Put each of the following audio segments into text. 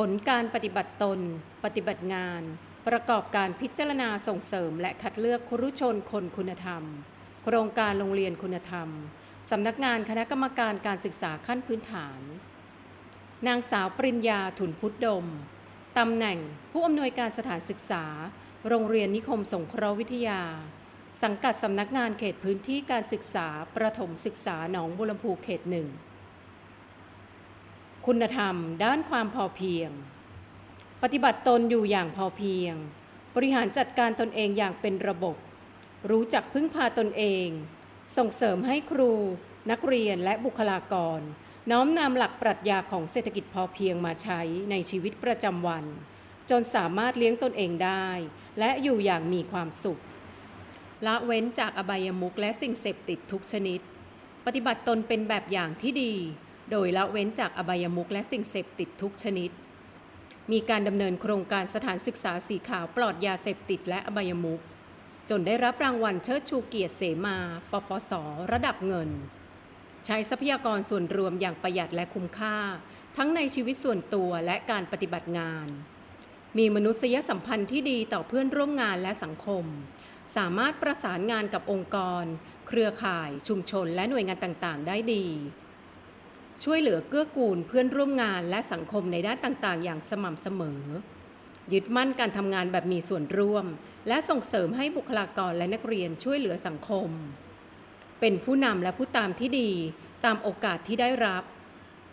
ผลการปฏิบัติตน ปฏิบัติงาน ประกอบการพิจารณาส่งเสริม และคัดเลือกครุชนคนคุณธรรม โครงการโรงเรียนคุณธรรม สำนักงานคณะกรรมการการศึกษาขั้นพื้นฐาน นางสาวปริญญาถุนพุทธดม ตำแหน่งผู้อำนวยการสถานศึกษา โรงเรียนนิคมสงเคราะห์วิทยา สังกัดสำนักงานเขตพื้นที่การศึกษาประถมศึกษาหนองบุรมพูเขตหนึ่ง คุณธรรม ด้านความพอเพียง ปฏิบัติตนอยู่อย่างพอเพียง บริหารจัดการตนเองอย่างเป็นระบบ รู้จักพึ่งพาตนเอง ส่งเสริมให้ครู นักเรียนและบุคลากร น้อมนำหลักปรัชญาของเศรษฐกิจพอเพียงมาใช้ในชีวิตประจำวัน จนสามารถเลี้ยงตนเองได้ และอยู่อย่างมีความสุข ละเว้นจากอบายมุขและสิ่งเสพติดทุกชนิด ปฏิบัติตนเป็นแบบอย่างที่ดี โดยละเว้นจากอบายมุขและสิ่งเสพติดทุกชนิด มีการดำเนินโครงการสถานศึกษาสีขาวปลอดยาเสพติดและอบายมุขจนได้รับรางวัลเชิดชูเกียรติเสมา ปปส ระดับเงิน ใช้ทรัพยากรส่วนรวมอย่างประหยัดและคุ้มค่า ทั้งในชีวิตส่วนตัวและการปฏิบัติงาน มีมนุษยสัมพันธ์ที่ดีต่อเพื่อนร่วมงานและสังคม สามารถประสานงานกับองค์กร เครือข่าย ชุมชน และหน่วยงานต่าง ๆ ได้ดี ช่วยเหลือเกื้อกูลเพื่อนร่วมงานและสังคมในด้านต่างๆ อย่างสม่ำเสมอ ยึดมั่นการทำงานแบบมีส่วนร่วม และส่งเสริมให้บุคลากรและนักเรียนช่วยเหลือสังคม เป็นผู้นำและผู้ตามที่ดีตามโอกาสที่ได้รับ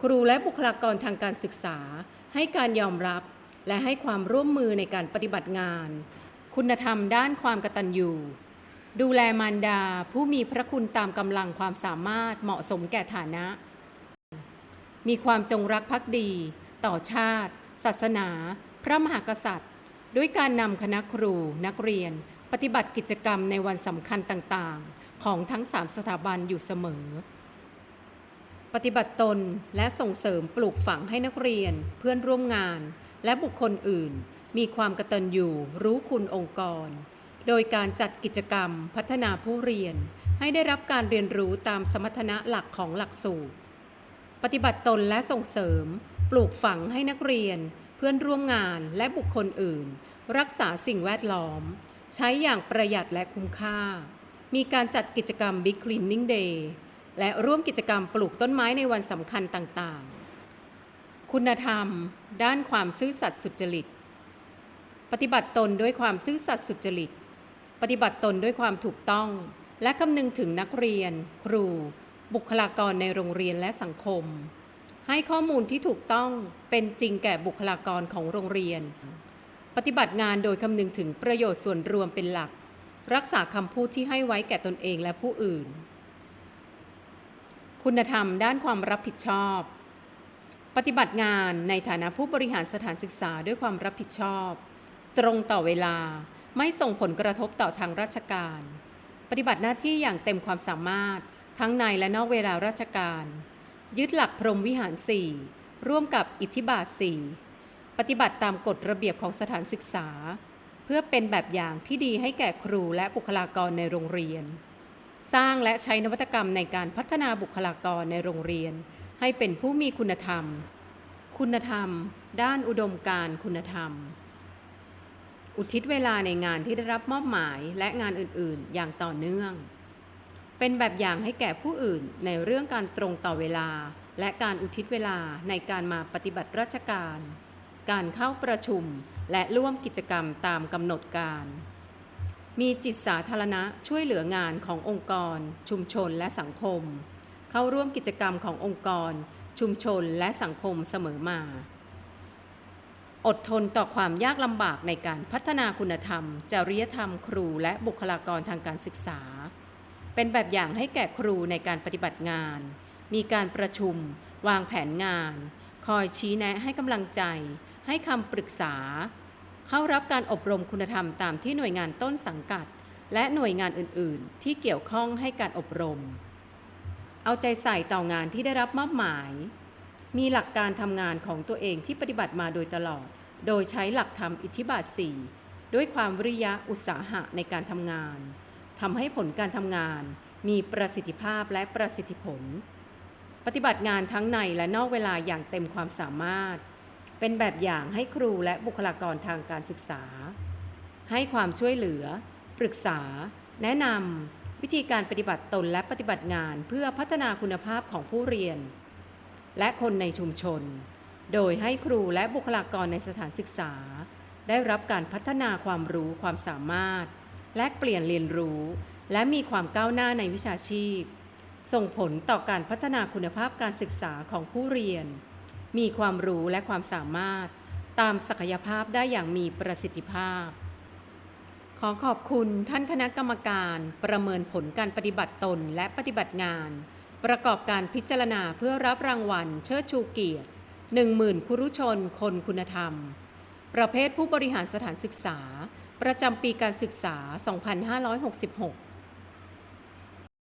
ครูและบุคลากรทางการศึกษา ให้การยอมรับ และให้ความร่วมมือในการปฏิบัติงาน คุณธรรมด้านความกตัญญูดูแลมารดาผู้มีพระคุณตามกำลังความสามารถเหมาะสมแก่ฐานะ มีความจงรักภักดี ต่อชาติ ศาสนา พระมหากษัตริย์ ด้วยการนำคณะครูนักเรียน ปฏิบัติกิจกรรมในวันสำคัญต่างๆ ของทั้งสามสถาบันอยู่เสมอ ปฏิบัติตนและส่งเสริมปลูกฝังให้นักเรียน เพื่อนร่วมงาน และบุคคลอื่น มีความกระตัญญูรู้คุณองค์กร โดยการจัดกิจกรรมพัฒนาผู้เรียน ให้ได้รับการเรียนรู้ตามสมรรถนะหลักของหลักสูตร ปฏิบัติตนและส่งเสริม ปลูกฝังให้นักเรียน เพื่อนร่วมงานและบุคคลอื่น รักษาสิ่งแวดล้อม ใช้อย่างประหยัดและคุ้มค่า มีการจัดกิจกรรม Big Cleaning Day และร่วมกิจกรรมปลูกต้นไม้ในวันสำคัญต่างๆ คุณธรรม ด้านความซื่อสัตย์สุจริต ปฏิบัติตนด้วยความซื่อสัตย์สุจริต ปฏิบัติตนด้วยความถูกต้อง และคำนึงถึงนักเรียน ครู บุคลากรในโรงเรียนและสังคม ให้ข้อมูลที่ถูกต้องเป็นจริงแก่บุคลากรของโรงเรียน ปฏิบัติงานโดยคำนึงถึงประโยชน์ส่วนรวมเป็นหลัก รักษาคำพูดที่ให้ไว้แก่ตนเองและผู้อื่น คุณธรรมด้านความรับผิดชอบ ปฏิบัติงานในฐานะผู้บริหารสถานศึกษาด้วยความรับผิดชอบ ตรงต่อเวลาไม่ส่งผลกระทบต่อทางราชการ ปฏิบัติหน้าที่อย่างเต็มความสามารถ ทั้งในและนอกเวลาราชการ ยึดหลักพรหมวิหาร 4 ร่วมกับอิทธิบาท 4 ปฏิบัติตามกฎระเบียบของสถานศึกษา เพื่อเป็นแบบอย่างที่ดีให้แก่ครูและบุคลากรในโรงเรียน สร้างและใช้นวัตกรรมในการพัฒนาบุคลากรในโรงเรียน ให้เป็นผู้มีคุณธรรม คุณธรรม ด้านอุดมการณ์คุณธรรมอุทิศเวลาในงานที่ได้รับมอบหมายและงานอื่น ๆ อย่างต่อเนื่อง เป็นแบบอย่างให้แก่ผู้อื่นในเรื่องการตรงต่อเวลา และการอุทิศเวลาในการมาปฏิบัติราชการ การเข้าประชุมและร่วมกิจกรรมตามกำหนดการ มีจิตสาธารณะช่วยเหลืองานขององค์กร ชุมชนและสังคม เข้าร่วมกิจกรรมขององค์กร ชุมชนและสังคมเสมอมา อดทนต่อความยากลำบากในการพัฒนาคุณธรรม จริยธรรมครูและบุคลากรทางการศึกษา เป็นแบบอย่างให้แก่ครูในการปฏิบัติงาน มีการประชุม วางแผนงาน คอยชี้แนะให้กำลังใจ ให้คำปรึกษา เข้ารับการอบรมคุณธรรมตามที่หน่วยงานต้นสังกัด และหน่วยงานอื่น ๆ ที่เกี่ยวข้องให้การอบรม เอาใจใส่ต่องานที่ได้รับมอบหมาย มีหลักการทำงานของตัวเองที่ปฏิบัติมาโดยตลอด โดยใช้หลักธรรมอิทธิบาท 4 ด้วยความวิริยะอุตสาหะในการทำงาน ทำให้ผลการทำงาน มีประสิทธิภาพและประสิทธิผล ปฏิบัติงานทั้งในและนอกเวลาอย่างเต็มความสามารถ เป็นแบบอย่างให้ครูและบุคลากรทางการศึกษา ให้ความช่วยเหลือ ปรึกษา แนะนำวิธีการปฏิบัติตนและปฏิบัติงานเพื่อพัฒนาคุณภาพของผู้เรียน และคนในชุมชน โดยให้ครูและบุคลากรในสถานศึกษา ได้รับการพัฒนาความรู้ความสามารถ แลกเปลี่ยนเรียนรู้ และมีความก้าวหน้าในวิชาชีพ ส่งผลต่อการพัฒนาคุณภาพการศึกษาของผู้เรียน มีความรู้และความสามารถ ตามศักยภาพได้อย่างมีประสิทธิภาพ ขอขอบคุณท่านคณะกรรมการประเมินผลการปฏิบัติตนและปฏิบัติงาน ประกอบการพิจารณาเพื่อรับรางวัล เชิดชูเกียรติ10,000คุรุชน คนคุณธรรม ประเภทผู้บริหารสถานศึกษา ประจำปีการศึกษา 2566